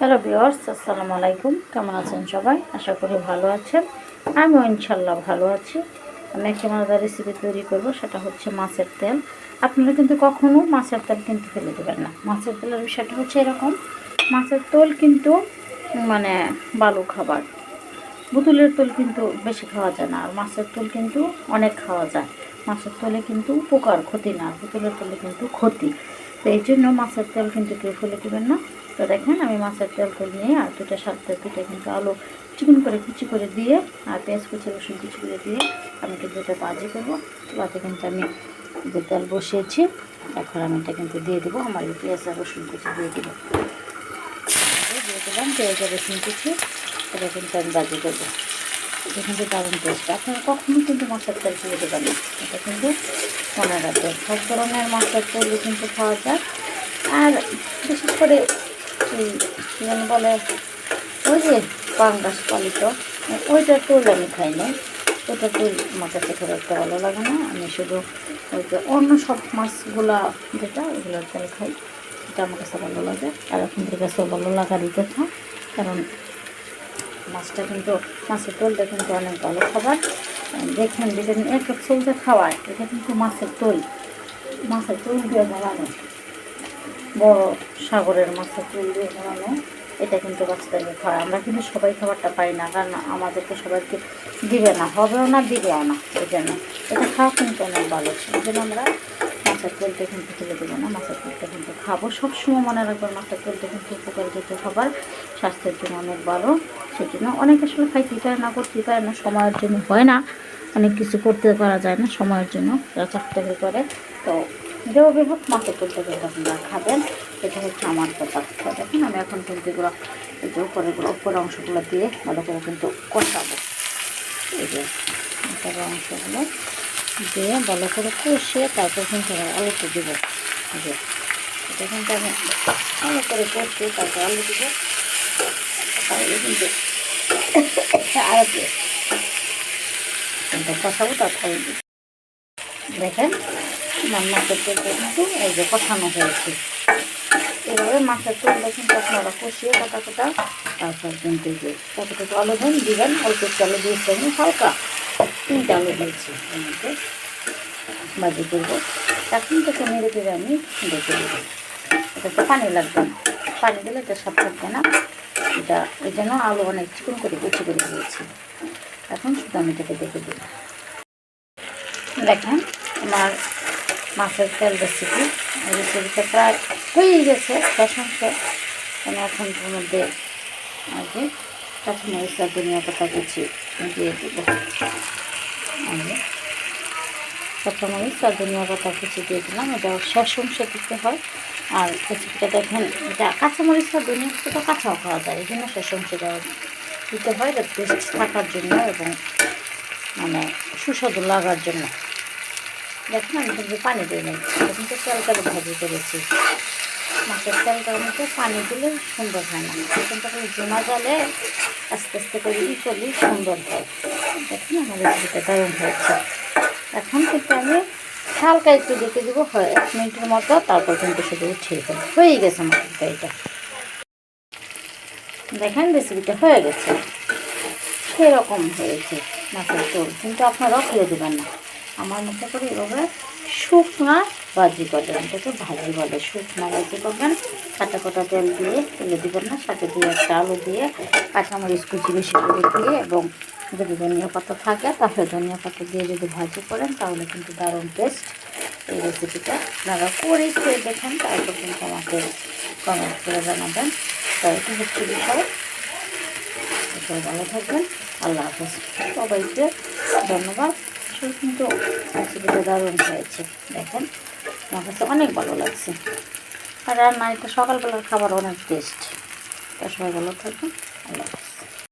Hello বিয়ার্স আসসালামু আলাইকুম। কেমন আছেন সবাই? আশা করি ভালো আছেন। আমিও ইনশাল্লাহ ভালো আছি। আমি একটি মজাদার রেসিপি তৈরি করব, সেটা হচ্ছে মাছের তেল। আপনারা কিন্তু কখনো মাছের তেল কিন্তু ফেলে দেবেন না। মাছের তেলের বিষয়টা হচ্ছে এরকম, মাছের তেল কিন্তু মানে বালু খাবার। বোতলের তেল কিন্তু বেশি খাওয়া যায় না, আর মাছের তেল কিন্তু অনেক খাওয়া যায়। মাছের তেলে কিন্তু উপকার, ক্ষতি না। বোতলের তেলে কিন্তু ক্ষতি। তো এই জন্য মাছের তেল কিন্তু কেউ ফেলে দেবেন না। তো দেখেন আমি মাছের তেল তেল নিয়ে আর দুটা সাতটা দুটো কিন্তু আলু চিকন করে কুচি করে দিয়ে আর পেঁয়াজ কুচি রসুন কুচি করে দিয়ে আমি কিন্তু এটা বাজি করব। বাজে কিন্তু আমি যে তেল বসিয়েছি, এখন আমি এটা কিন্তু দিয়ে দেবো, আমার এই পেঁয়াজ আর রসুন কুচি দিয়ে দেবো। দিয়ে দিলাম পেঁয়াজ আর রসুন কুচি, এটা কিন্তু আমি বাজি করব। এটা কিন্তু দারুণ টেস্ট আপনারা কখনো কিন্তু মাছের তেল ফেলে দেবেন এটা কিন্তু মনে রাখবেন সব ধরনের মাছের তেল কিন্তু খাওয়া যায়। আর বিশেষ করে এই যেন বলে ওই যে পাঙ্গাস পালিত, ওইটা তেল আমি খাই না ওইটা তেল আমার কাছে খুব একটা ভালো লাগে না, আমি শুধু ওই যে অন্য সব মাছগুলা যেটা ওগুলোর তেল খাই, এটা আমার কাছে ভালো লাগে। আর আপনাদের কাছেও ভালো লাগারই কথা কারণ মাছটা কিন্তু, মাছের তেলটা কিন্তু অনেক ভালো খাবার। দেখেন যেটা এক এক চলতে খাওয়ায়, এটা কিন্তু মাছের তেল মাছের তেল দিয়ে বানানো। বড় সাগরের মাছের তেল দিয়ে বানানো, এটা কিন্তু বাচ্চাদেরকে খাওয়ায় আমরা কিন্তু সবাই খাবারটা পাই না, কারণ আমাদেরকে সবাইকে দিবে না, হবেও না, দিবেও না, এই জন্য। এটা খাওয়া কিন্তু অনেক ভালো। এই জন্য আমরা মাছের তেলটা কিন্তু ফেলে দেবো না, মাছের তেলটা কিন্তু খাব। সবসময় মনে রাখবেন, মাছের তেলটা কিন্তু উপকারিত খাবার স্বাস্থ্যের জন্য অনেক ভালো। সেই জন্য অনেক আসলে খাইতে পারে না, করতে পারে না, সময়ের জন্য হয় না। অনেক কিছু করতে পারা যায় না, সময়ের জন্য। চাকরি করে। তো যেভাবে হোক তেলটা কিন্তু আপনারা খাবেন। এটা হচ্ছে আমার কথা। দেখুন, আমি এখন কিন্তু এগুলো, এই যে উপরে উপরে অংশগুলো দিয়ে ভালো করে কিন্তু কষাবো। এই যে উপরের অংশগুলো দিয়ে ভালো করে কষিয়ে তারপর কিন্তু আলুটা দেবো। যে, এটা কিন্তু আমি ভালো করে কষিয়ে তারপর আলু দেবো। তাহলে কিন্তু দিয়ে কষাবো, তারপর দেখেন। মাছের তেলটা কিন্তু এই যে কষানো হয়েছে। এভাবে মাছের তেলটা কিন্তু আপনারা কষিয়ে কাটা কাটা তারপর কিন্তু যে কতটুকু আলু দেন দিবেন, অল্প একটু আলু দিয়েছি আমি, হালকা তিনটে আলু দিয়েছি মধ্যে। ভাজি করব। এখন থেকে মেরে দিয়ে আমি দেখে দেবো। এটাতে পানি লাগবে পানি দিলে এটা সব থাকবে না। এটা এই জন্য আলু অনেক চিকন করে কুচি করে দিয়েছি। এখন শুধু আমি এটাকে দেখে দেবো দেখেন, আমার মাছের তেল রেসিপি রেসিপিটা প্রায় হয়েই গেছে প্রশংসা আমি এখন ওর মধ্যে আগে কাঁচামরিচ আর ধনিয়া পাতা কুচি দিয়ে দেবো। আগে কাঁচামরিচ আর ধনিয়া পাতা কুচি দিয়ে দিলাম। এটা শেষ দিতে হয়। আর রেসিপিটা দেখেন, এটা কাঁচামরিচ আর ধনিয়া কাঁচাও খাওয়া যায়, এই জন্য শেষ দিতে হয়। এটা টেস্ট থাকার জন্য এবং মানে সুস্বাদু লাগার জন্য। দেখুন আমি কিন্তু পানি দিয়ে নিই। কিন্তু তেল তেল ভাজি করেছি। মাছের তেলটার মধ্যে পানি দিলে সুন্দর হয় না। কিন্তু জমা জলে আস্তে আস্তে করে করলেই সুন্দর হয়। দেখুন আমার রেসিপিটা দারুণ হয়েছে। এখন কিন্তু আমি হালকা একটু দেখে দেবো, হয় এক মিনিটের মতো, তারপর কিন্তু শুধু উঠিয়ে দেবো। হয়ে গেছে আমার তরকারিটা দেখেন রেসিপিটা হয়ে গেছে। সেরকম হয়েছে মাছের তোল কিন্তু আপনারাও খেয়ে দেবেন না। আমার মতো করে এভাবে শুকনা ভাজি করবেন এটাকে ভাজি বলে। শুকনা ভাজি করবেন কাটা কাটা তেল দিয়ে তেলে দেবেন না, সাথে দিয়ে একটা আলু দিয়ে কাঁচামরিচ কুচি বেশি করে দিয়ে এবং যদি ধনিয়া পাতা থাকে, তাহলে ধনিয়া পাতা দিয়ে যদি ভাজি করেন, তাহলে কিন্তু দারুণ টেস্ট এই রেসিপিটা আপনারা করে খেয়ে দেখেন, তারপর কিন্তু আমাকে কমেন্ট করে জানাবেন। তো এটা হচ্ছে বিষয়। ভালো থাকবেন। আল্লাহ হাফেজ। সবাইকে ধন্যবাদ। আসলে কিন্তু রেসিপিটা দারুণ হয়েছে। দেখেন আমার কাছে অনেক ভালো লাগছে। আর রান্না এটা সকালবেলার খাবার অনেক টেস্ট তা সবাই ভালো থাকবেন আল্লাহ